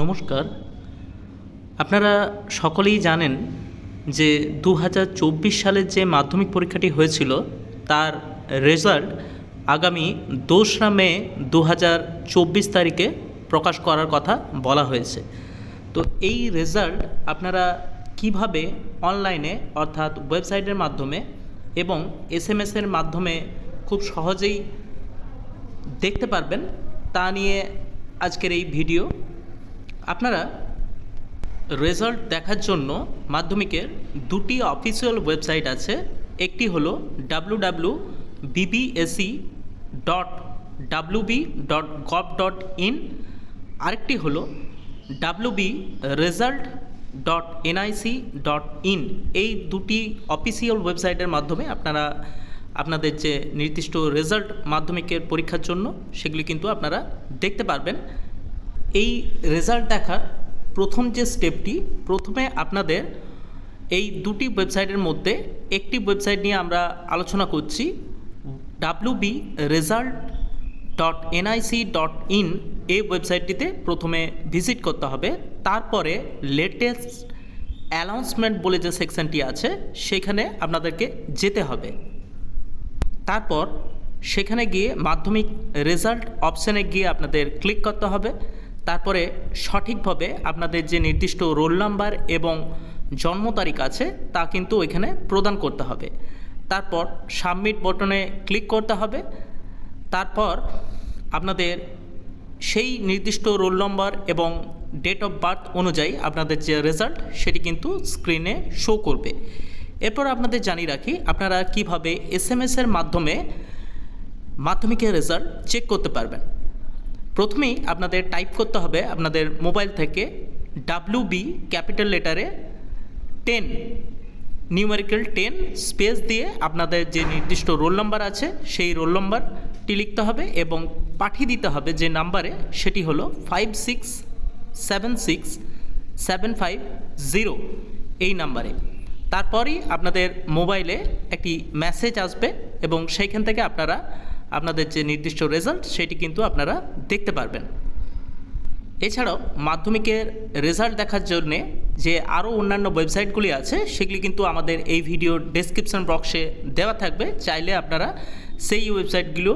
নমস্কার। আপনারা সকলেই জানেন যে দু হাজার চব্বিশ সালের যে মাধ্যমিক পরীক্ষাটি হয়েছিল, তার রেজাল্ট আগামী দোসরা মে দু হাজার চব্বিশ তারিখে প্রকাশ করার কথা বলা হয়েছে। তো এই রেজাল্ট আপনারা কীভাবে অনলাইনে অর্থাৎ ওয়েবসাইটের মাধ্যমে এবং এস এম এসের মাধ্যমে খুব সহজেই দেখতে পারবেন, তা নিয়ে আজকের এই ভিডিও আপনারা রেজাল্ট দেখার জন্য মাধ্যমিকের দুটি অফিসিয়াল ওয়েবসাইট আছে। একটি হলো W W BBSE dot WB dot gov dot in আরেকটি হলো WB result dot NIC dot in এই দুটি অফিসিয়াল ওয়েবসাইটের মাধ্যমে আপনারা আপনাদের যে নির্দিষ্ট রেজাল্ট মাধ্যমিকের পরীক্ষার জন্য, সেগুলি কিন্তু আপনারা দেখতে পারবেন। এই রেজাল্ট দেখার প্রথম যে স্টেপটি প্রথমে আপনাদের এই দুটি ওয়েবসাইটের মধ্যে একটি ওয়েবসাইট নিয়ে আমরা আলোচনা করছি W B result dot NIC dot in এই ওয়েবসাইটটিতে প্রথমে ভিজিট করতে হবে। তারপরে লেটেস্ট অ্যানাউন্সমেন্ট বলে যে সেকশনটি আছে, সেখানে আপনাদেরকে যেতে হবে। তারপর সেখানে গিয়ে মাধ্যমিক রেজাল্ট অপশানে গিয়ে আপনাদের ক্লিক করতে হবে। তারপরে সঠিকভাবে আপনাদের যে নির্দিষ্ট রোল নাম্বার এবং জন্ম তারিখ আছে, তা কিন্তু এখানে প্রদান করতে হবে। তারপর সাবমিট বটনে ক্লিক করতে হবে। তারপর আপনাদের সেই নির্দিষ্ট রোল নম্বর এবং ডেট অফ বার্থ অনুযায়ী আপনাদের যে রেজাল্ট, সেটি কিন্তু স্ক্রিনে শো করবে। এরপর আপনাদের জানিয়ে রাখি, আপনারা কীভাবে এস এম এসের মাধ্যমে মাধ্যমিকের রেজাল্ট চেক করতে পারবেন। প্রথমেই আপনাদের টাইপ করতে হবে আপনাদের মোবাইল থেকে ডাব্লু বি ক্যাপিটাল লেটারে টেন নিউমেরিক্যাল টেন স্পেস দিয়ে আপনাদের যে নির্দিষ্ট রোল নাম্বার আছে সেই রোল নাম্বারটি লিখতে হবে এবং পাঠিয়ে দিতে হবে যে নাম্বারে সেটি হলো five six seven six seven five zero এই নাম্বারে তারপরই আপনাদের মোবাইলে একটি মেসেজ আসবে এবং সেইখান থেকে আপনারা আপনাদের যে নির্দিষ্ট রেজাল্ট সেটি কিন্তু আপনারা দেখতে পারবেন। এছাড়াও মাধ্যমিকের রেজাল্ট দেখার জন্যে যে আরও অন্যান্য ওয়েবসাইটগুলি আছে, সেগুলি কিন্তু আমাদের এই ভিডিও ডেসক্রিপশন বক্সে দেওয়া থাকবে। চাইলে আপনারা সেই ওয়েবসাইটগুলো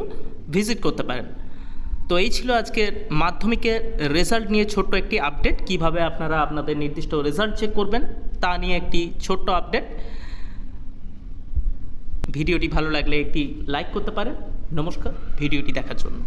ভিজিট করতে পারেন। তো এই ছিল আজকের মাধ্যমিকের রেজাল্ট নিয়ে ছোট্ট একটি আপডেট কীভাবে আপনারা আপনাদের নির্দিষ্ট রেজাল্ট চেক করবেন, তা নিয়ে একটি ছোট্ট আপডেট ভিডিওটি ভালো লাগলে একটি লাইক করতে পারেন। নমস্কার ভিডিওটি দেখার জন্য।